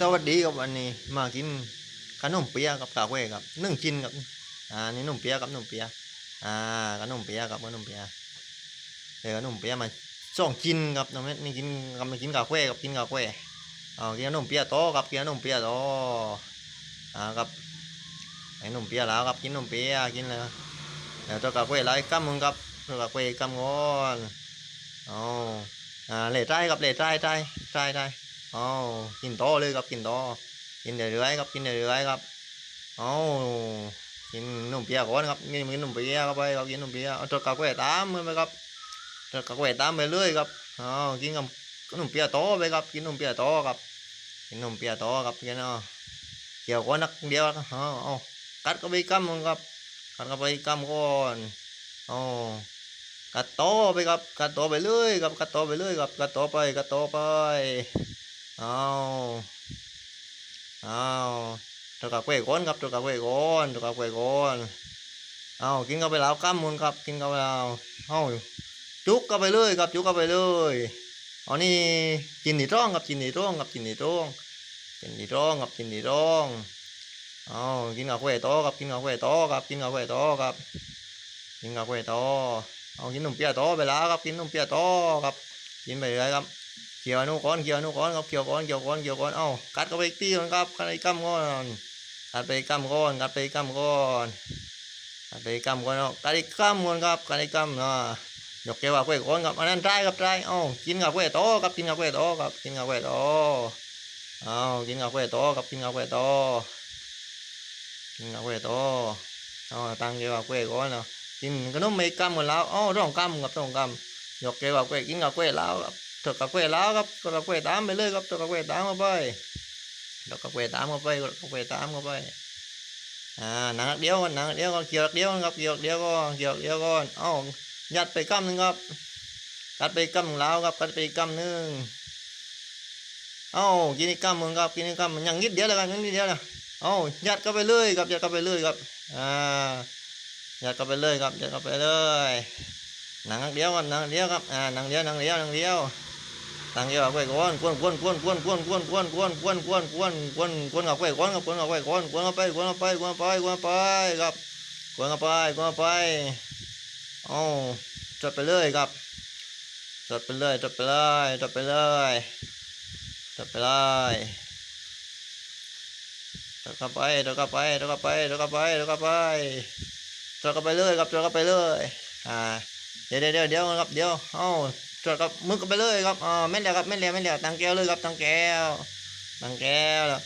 สวัสดีครับวันนี้มากินขนมเปี๊ยะกับกาแฟครับนึ่งชิ้นครับอ่านี่ขนมเปี๊ยะครับขนมเปี๊ยะอ่าขนมเปี๊ยะครับขนมเปี๊ยะเดี๋ยวขนมเปี๊ยะมาสองชิ้นครับน้องเม็ดนี่กินกำลังกินกาแฟครับกินกาแฟเอากินขนมเปี๊ยะโตอครับกินขนมเปี๊ยะโตออ่าครับไอ้ขนมเปี๊ยะแล้วครับกินขนมเปี๊ยะกินเลยเดี๋ยวตัวกาแฟไล่กำมึงครับตัวกาแฟกำงอนอ๋ออ่าเล่ใจครับเล่ใจใจใจใจ อ๋อกินโตเลยครับกินโตกินเรื่อยๆครับกินเรื่อยๆครับอ๋อกินนมเปี๊ยะก่อนครับกินนนมเปี๊ยะเข้าไปครับกินนมเปี๊ยะเอาตัวกาแฟตามไปครับตัวกาแฟตามไปเรื่อยครับอ๋อกินกับนมเปี๊ยะโตไปครับกินนมเปี๊ยะโตครับกินนมเปี๊ยะโตครับกินเนาะเกี่ยวก้อนนักเดียวครับอ๋อเอากัดก็ไปกำมันครับกัดก็ไปกำก่อนอ๋อกัดโตไปครับกัดโตไปเรื่อยครับกัดโตไปเรื่อยครับกัดโตไปกัดโตไป เอาเอาตัวกับเว้ยก้อนครับตัวกับเว้ยก้อนตัวกับเว้ยก้อนเอากินเข้าไปแล้วก้ามมุนครับ กินเข้าไปแล้วเอาจุกเข้าไปเลยครับจุกเข้าไปเลยอานี่กินหนีร้องครับกินหนีร้องครับกินหนีร้องกินหนีร้องครับกินหนีร้องเอากินกับเว้ยโตครับกินกับเว้ยโตครับกินกับเว้ยโตครับกินกับเว้ยโตเอากินนมเปียโตไปแล้วครับกินนมเปียโตครับกินไปเลยครับ เกี่ยวอนุก้อนเกี่ยวอนุก้อนครับเกี่ยวก้อนเกี่ยวก้อนเกี่ยวก้อนเอ้ากัดก็ไปอีกตีมันครับกัดไปกำก้อนกัดไปกำก้อนกัดไปกำก้อนกัดไปกำก้อนเนาะกัดอีกกำก้อนครับกัดอีกกำเนาะยกแก้วว่าเว้ยก้อนครับอันนั้นได้ครับได้เอ้ากินกับเว้ยโตครับกินกับเว้ยโตครับกินกับเว้ยโตเอ้ากินกับเว้ยโตครับกินกับเว้ยโตกินกับเว้ยโตเอ้าตั้งแก้วว่าเว้ยก้อนเนาะกินขนมไม่กำกันแล้วเอ้าต้องกำครับต้องกำยกแก้วว่าเว้ยกินกับเว้ยแล้วครับ ตัวกระเวยแล้วครับตัวกระเวยตามไปเลยครับตัวกระเวยตามเข้าไปตัวกระเวยตามเข้าไปตัวกระเวยตามเข้าไปอ่าหนังเดียวก่อนหนังเดียวก่อนเกี่ยวเดียวก่อนครับเกี่ยวเดียวก่อนเกี่ยวเดียวก่อนเอ้ายัดไปกำหนึ่งครับกัดไปกำหนึ่งแล้วครับกัดไปกำหนึ่งเอ้ากินกกำหนึ่งครับกินอีกกำหนึ่งยังนิดเดียวแล้วกันยังนิดเดียวนะเอ้ายัดเข้าไปเลยครับยัดเข้าไปเลยครับอ่ายัดเข้าไปเลยครับยัดเข้าไปเลยหนังเดียวก่อนหนังเดียวครับอ่าหนังเดียวหนังเดียวหนังเดียว ตั้งเยอะไปก่อนกวนกวนกวนกวนกวนกวนกวนกวนกวนกวนกวนกวนกวนกับไปก่อนกับกวนกับไปก่อนกวนกับไปกวนกับไปกวนไปกวนไปครับกวนกับไปกวนไปโอ้จดไปเลยครับจดไปเลยจดไปเลยจดไปเลยจดไปเลยจดเข้าไปจดเข้าไปจดเข้าไปจดเข้าไปจดเข้าไปจดเข้าไปเลยครับจดเข้าไปเลยอ่าเดี๋ยวเดี๋ยวเดี๋ยวครับเดี๋ยวเอ้า จดกับมือกันไปเลยครับอ่าแม่นแล้วครับแม่นแล้วแม่นแล้วตังแก้วเลยครับตังแก้วตังแก้วแล้ว